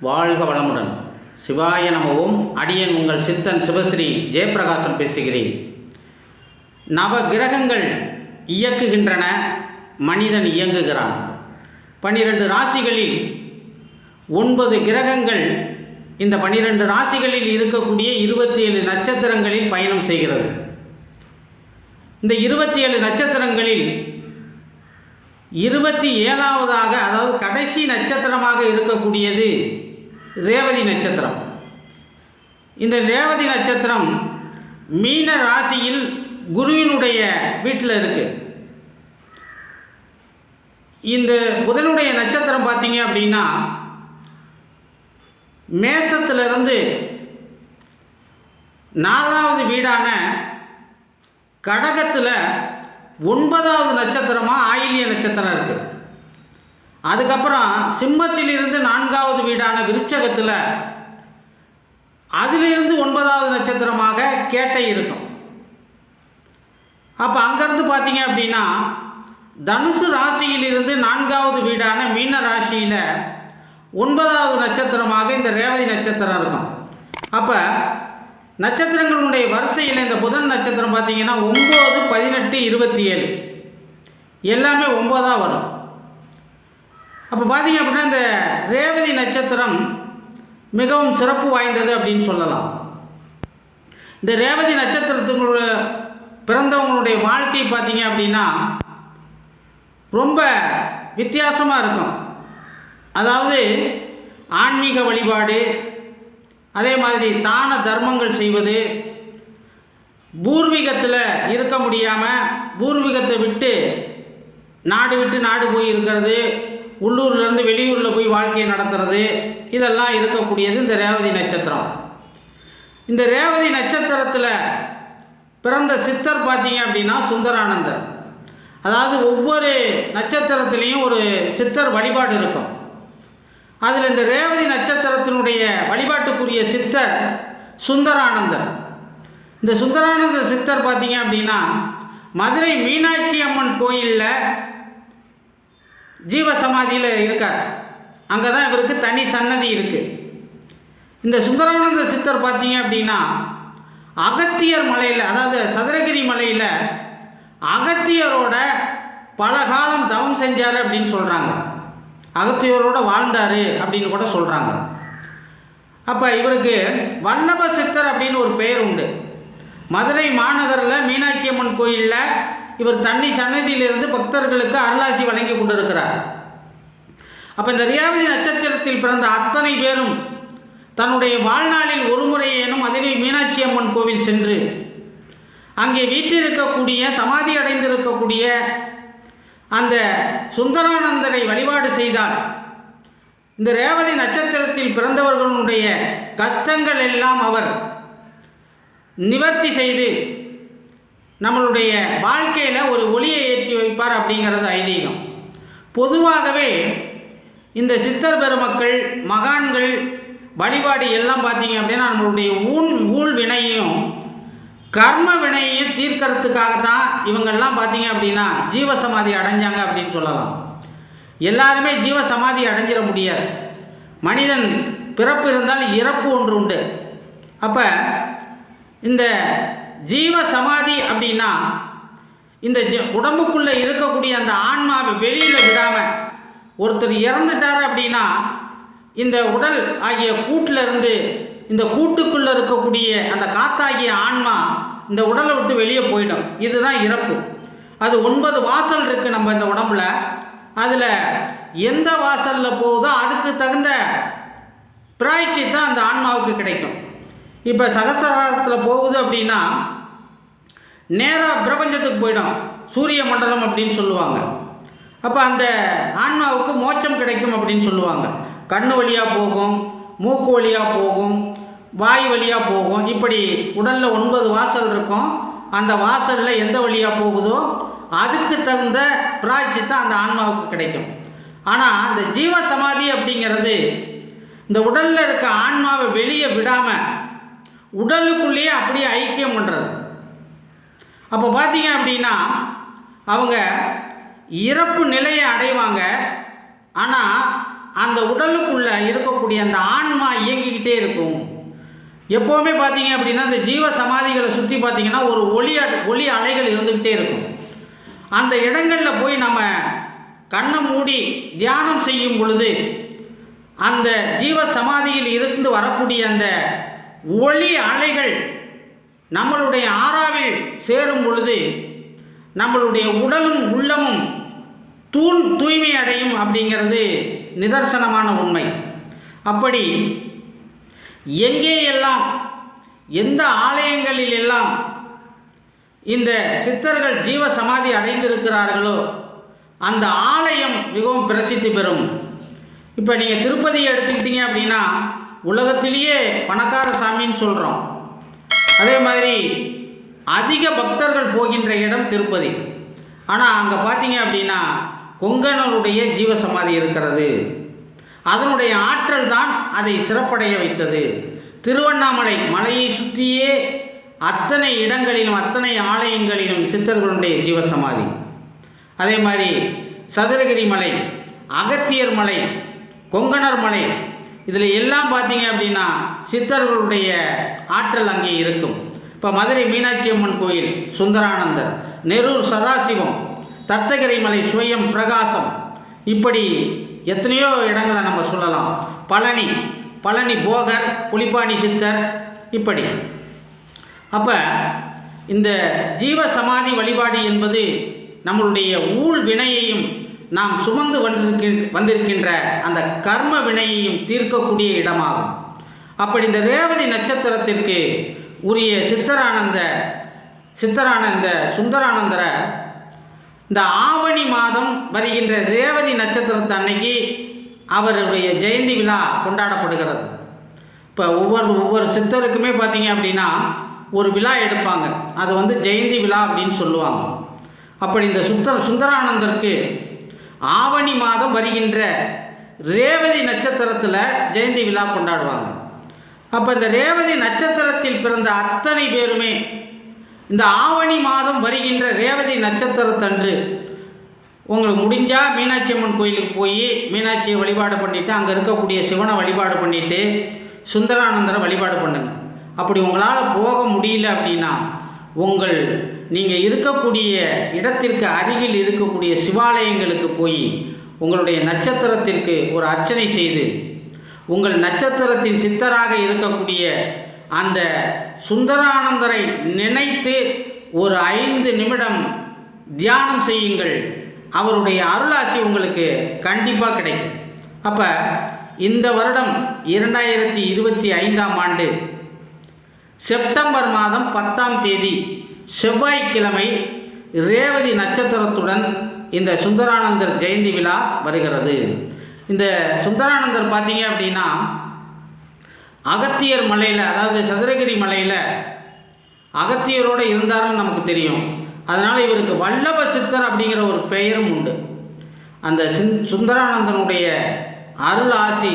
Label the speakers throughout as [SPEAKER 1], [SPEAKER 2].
[SPEAKER 1] வாழ்க வளமுடன். சிவாய நமவும். அடியன் உங்கள் சித்தன் சிவஸ்ரீ ஜெயப்பிரகாசம் பேசுகிறேன். நவ கிரகங்கள் இயக்குகின்றன. மனிதன் இயங்குகிறான். பனிரெண்டு ராசிகளில் ஒன்பது கிரகங்கள் இந்த பனிரெண்டு ராசிகளில் இருக்கக்கூடிய இருபத்தி ஏழு நட்சத்திரங்களில் பயணம் செய்கிறது. இந்த இருபத்தி ஏழு நட்சத்திரங்களில் இருபத்தி ஏழாவதாக அதாவது கடைசி நட்சத்திரமாக இருக்கக்கூடியது ரேவதி நட்சத்திரம். இந்த ரேவதி நட்சத்திரம் மீன ராசியில் குருவினுடைய வீட்டில் இருக்குது இந்த புதனுடைய நட்சத்திரம் பார்த்தீங்க அப்படின்னா மேசத்திலிருந்து நாலாவது வீடான கடகத்தில் ஒன்பதாவது நட்சத்திரமாக ஆயிலிய நட்சத்திரம் இருக்குது அதுக்கப்புறம் சிம்மத்திலிருந்து நான்காவது வீடான விருச்சகத்தில் அதிலிருந்து ஒன்பதாவது நட்சத்திரமாக கேட்டை இருக்கும். அப்போ அங்கேருந்து பார்த்தீங்க அப்படின்னா தனுசு ராசியிலிருந்து நான்காவது வீடான மீன ராசியில் ஒன்பதாவது நட்சத்திரமாக இந்த ரேவதி நட்சத்திரம் இருக்கும். அப்போ நட்சத்திரங்களுடைய வரிசையில் இந்த புதன் நட்சத்திரம் பார்த்தீங்கன்னா ஒம்பது பதினெட்டு இருபத்தி ஏழு. எல்லாமே ஒம்போதாக வரும். அப்போ பார்த்தீங்க அப்படின்னா இந்த ரேவதி நட்சத்திரம் மிகவும் சிறப்பு வாய்ந்தது அப்படின்னு சொல்லலாம். இந்த ரேவதி நட்சத்திரத்துக்குள்ள பிறந்தவங்களுடைய வாழ்க்கை பார்த்தீங்க அப்படின்னா ரொம்ப வித்தியாசமாக இருக்கும். அதாவது ஆன்மீக வழிபாடு அதே மாதிரி தான தர்மங்கள் செய்வது பூர்வீகத்தில் இருக்க முடியாமல் பூர்வீகத்தை விட்டு நாடு விட்டு நாடு போய் இருக்கிறது உள்ளூர்லேருந்து வெளியூரில் போய் வாழ்க்கையை நடத்துறது இதெல்லாம் இருக்கக்கூடியது இந்த ரேவதி நட்சத்திரம். இந்த ரேவதி நட்சத்திரத்தில் பிறந்த சித்தர் பார்த்தீங்க அப்படின்னா சுந்தரானந்தர். அதாவது ஒவ்வொரு நட்சத்திரத்துலேயும் ஒரு சித்தர் வழிபாடு இருக்கும். அதில் இந்த ரேவதி நட்சத்திரத்தினுடைய வழிபாட்டுக்குரிய சித்தர் சுந்தரானந்தர். இந்த சுந்தரானந்தர் சித்தர் பார்த்தீங்க அப்படின்னா மதுரை மீனாட்சி அம்மன் கோயிலில் ஜீவ சமாதியில் இருக்கார். அங்கே தான் இவருக்கு தனி சன்னதி இருக்குது இந்த சுந்தரானந்த சித்தர் பார்த்தீங்க அப்படின்னா அகத்தியர் மலையில் அதாவது சதுரகிரி மலையில் அகத்தியரோட பல காலம் தவம் செஞ்சார் அப்படின்னு சொல்கிறாங்க அகத்தியரோட வாழ்ந்தார் அப்படின்னு கூட சொல்கிறாங்க அப்போ இவருக்கு வல்லப சித்தர் அப்படின்னு ஒரு பெயர் உண்டு. மதுரை மாநகரில் மீனாட்சி அம்மன் கோயிலில் இவர் தண்ணி சன்னதியிலிருந்து பக்தர்களுக்கு அருளாசி வழங்கி கொண்டிருக்கிறார். அப்போ இந்த ரியாவதி நட்சத்திரத்தில் பிறந்த அத்தனை பேரும் தன்னுடைய வாழ்நாளில் ஒரு முறையேனும் மதுரை மீனாட்சி அம்மன் கோவில் சென்று அங்கே வீற்றிருக்கக்கூடிய சமாதி அடைந்திருக்கக்கூடிய அந்த சுந்தரானந்தரை வழிபாடு செய்தால் இந்த ரேவதி நட்சத்திரத்தில் பிறந்தவர்களுடைய கஷ்டங்கள் எல்லாம் அவர் நிவர்த்தி செய்து நம்மளுடைய வாழ்க்கையில் ஒரு ஒளியை ஏற்றி வைப்பார் அப்படிங்கிறது ஐதீகம். பொதுவாகவே இந்த சித்தர் பெருமக்கள் மகான்கள் வழிபாடு எல்லாம் பார்த்தீங்க அப்படின்னா நம்மளுடைய ஊன் ஊழ் வினையும் கர்ம வினையையும் தீர்க்கறதுக்காக தான் இவங்கெல்லாம் பார்த்தீங்க அப்படின்னா ஜீவசமாதி அடைஞ்சாங்க அப்படின்னு சொல்லலாம். எல்லாருமே ஜீவசமாதி அடைஞ்சிட முடியாது. மனிதன் பிறப்பு இருந்தால் இறப்பு ஒன்று உண்டு. அப்போ இந்த ஜீவ சமாதி அப்படின்னா இந்த உடம்புக்குள்ளே இருக்கக்கூடிய அந்த ஆன்மாவை வெளியில் விடாமல் ஒருத்தர் இறந்துட்டார் அப்படின்னா இந்த உடல் ஆகிய கூட்டிலிருந்து இந்த கூட்டுக்குள்ளே இருக்கக்கூடிய அந்த காத்தாகிய ஆன்மா இந்த உடலை விட்டு வெளியே போயிடும். இதுதான் இறப்பு. அது ஒன்பது வாசல் இருக்குது நம்ம இந்த உடம்புல. அதில் எந்த வாசலில் போகுதோ அதுக்கு தகுந்த பிராய்ச்சி தான் அந்த ஆன்மாவுக்கு கிடைக்கும். இப்போ சகசரத்தில் போகுது அப்படின்னா நேராக பிரபஞ்சத்துக்கு போயிடும். சூரிய மண்டலம் அப்படின்னு சொல்லுவாங்க. அப்போ அந்த ஆன்மாவுக்கு மோட்சம் கிடைக்கும் அப்படின்னு சொல்லுவாங்க. கண்ணு வழியாக போகும் மூக்கு வழியாக போகும் வாய் வழியாக போகும். இப்படி உடலில் ஒன்பது வாசல் இருக்கும். அந்த வாசலில் எந்த வழியாக போகுதோ அதுக்கு தகுந்த பிராய்ச்சித்தான் அந்த ஆன்மாவுக்கு கிடைக்கும். ஆனால் இந்த ஜீவ சமாதி அப்படிங்கிறது இந்த உடலில் இருக்க ஆன்மாவை வெளியே விடாமல் உடலுக்குள்ளேயே அப்படியே ஐக்கியம் பண்ணுறது அப்போ பார்த்தீங்க அப்படின்னா அவங்க இறப்பு நிலையை அடைவாங்க. ஆனால் அந்த உடலுக்குள்ளே இருக்கக்கூடிய அந்த ஆன்மா இயங்கிக்கிட்டே இருக்கும். எப்போவுமே பார்த்தீங்க அப்படின்னா இந்த ஜீவ சமாதிகளை சுற்றி பார்த்தீங்கன்னா ஒரு ஒளி ஒளி அலைகள் இருந்துக்கிட்டே இருக்கும். அந்த இடங்களில் போய் நம்ம கண்ணை மூடி தியானம் செய்யும் பொழுது அந்த ஜீவ சமாதியில் இருந்து வரக்கூடிய அந்த ஒளி அலைகள் நம்மளுடைய ஆறாவில் சேரும் பொழுது நம்மளுடைய உடலும் உள்ளமும் தூண் தூய்மை அடையும் அப்படிங்கிறது நிதர்சனமான உண்மை. அப்படி எங்கே எல்லாம் எந்த ஆலயங்களில் எல்லாம் இந்த சித்தர்கள் ஜீவ சமாதி அடைந்திருக்கிறார்களோ அந்த ஆலயம் மிகவும் பிரசித்தி பெறும். இப்போ நீங்கள் திருப்பதியை எடுத்துக்கிட்டீங்க அப்படின்னா உலகத்திலேயே பணக்கார சாமின்னு சொல்கிறோம் அதே மாதிரி அதிக பக்தர்கள் போகின்ற இடம் திருப்பதி. ஆனால் அங்கே பார்த்தீங்க அப்படின்னா கொங்கணருடைய ஜீவசமாதி இருக்கிறது. அதனுடைய ஆற்றல் தான் அதை சிறப்படைய வைத்தது. திருவண்ணாமலை மலையை சுற்றியே அத்தனை இடங்களிலும் அத்தனை ஆலயங்களிலும் சித்தர்களுடைய ஜீவசமாதி. அதே மாதிரி சதுரகிரி மலை அகத்தியர் மலை கொங்கணர் மலை இதில் எல்லாம் பார்த்தீங்க அப்படின்னா சித்தர்களுடைய ஆற்றல் அங்கே இருக்கும். இப்போ மதுரை மீனாட்சி அம்மன் கோயில் சுந்தரானந்தர் நெரூர் சதாசிவம் தத்தகிரி மலை சுயம் பிரகாசம். இப்படி எத்தனையோ இடங்களை நம்ம சொல்லலாம். பழனி பழனி போகர் புலிப்பாணி சித்தர் இப்படி. அப்போ இந்த ஜீவ சமாதி வழிபாடு என்பது நம்மளுடைய ஊழ் வினையையும் நாம் சுமந்து வந்திருக்க வந்திருக்கின்ற அந்த கர்ம வினையையும் தீர்க்கக்கூடிய இடமாகும். அப்படி இந்த ரேவதி நட்சத்திரத்திற்கு உரிய சித்தரானந்த சித்தரானந்த சுந்தரானந்தரை இந்த ஆவணி மாதம் வருகின்ற ரேவதி நட்சத்திரத்து அன்னைக்கு அவருடைய ஜெயந்தி விழா கொண்டாடப்படுகிறது. இப்போ ஒவ்வொரு ஒவ்வொரு சித்தருக்குமே பார்த்தீங்க அப்படின்னா ஒரு விழா எடுப்பாங்க. அது வந்து ஜெயந்தி விழா அப்படின்னு சொல்லுவாங்க. அப்படி இந்த சுத்தர சுந்தரானந்தருக்கு ஆவணி மாதம் வருகின்ற ரேவதி நட்சத்திரத்தில் ஜெயந்தி விழா கொண்டாடுவாங்க. அப்போ இந்த ரேவதி நட்சத்திரத்தில் பிறந்த அத்தனை பேருமே இந்த ஆவணி மாதம் வருகின்ற ரேவதி நட்சத்திரத்தன்று உங்களுக்கு முடிஞ்சால் மீனாட்சி அம்மன் கோயிலுக்கு போய் மீனாட்சியை வழிபாடு பண்ணிவிட்டு அங்கே இருக்கக்கூடிய சிவனை வழிபாடு பண்ணிவிட்டு சுந்தரானந்தரை வழிபாடு பண்ணுங்க. அப்படி உங்களால் போக முடியல அப்படின்னா உங்கள் நீங்கள் இருக்கக்கூடிய இடத்திற்கு அருகில் இருக்கக்கூடிய சிவாலயங்களுக்கு போய் உங்களுடைய நட்சத்திரத்திற்கு ஒரு அர்ச்சனை செய்து உங்கள் நட்சத்திரத்தின் சித்தராக இருக்கக்கூடிய அந்த சுந்தரானந்தரை நினைத்து ஒரு ஐந்து நிமிடம் தியானம் செய்யுங்கள். அவருடைய அருளாசி உங்களுக்கு கண்டிப்பாக கிடைக்கும். அப்போ இந்த வருடம் இரண்டாயிரத்தி இருபத்தி ஐந்தாம் ஆண்டு செப்டம்பர் மாதம் பத்தாம் தேதி செவ்வாய்க்கிழமை ரேவதி நட்சத்திரத்துடன் இந்த சுந்தரானந்தர் ஜெயந்தி விழா வருகிறது. இந்த சுந்தரானந்தர் பார்த்தீங்க அப்படின்னா அகத்தியர் மலையில் அதாவது சதுரகிரி மலையில் அகத்தியரோடு இருந்தாருன்னு நமக்கு தெரியும். அதனால் இவருக்கு வல்லப சித்தர் அப்படிங்கிற ஒரு பெயரும் உண்டு. அந்த சுந்தரானந்தனுடைய அருள் ஆசி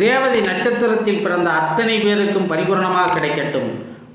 [SPEAKER 1] ரேவதி நட்சத்திரத்தில் பிறந்த அத்தனை பேருக்கும் பரிபூரணமாக கிடைக்கட்டும்.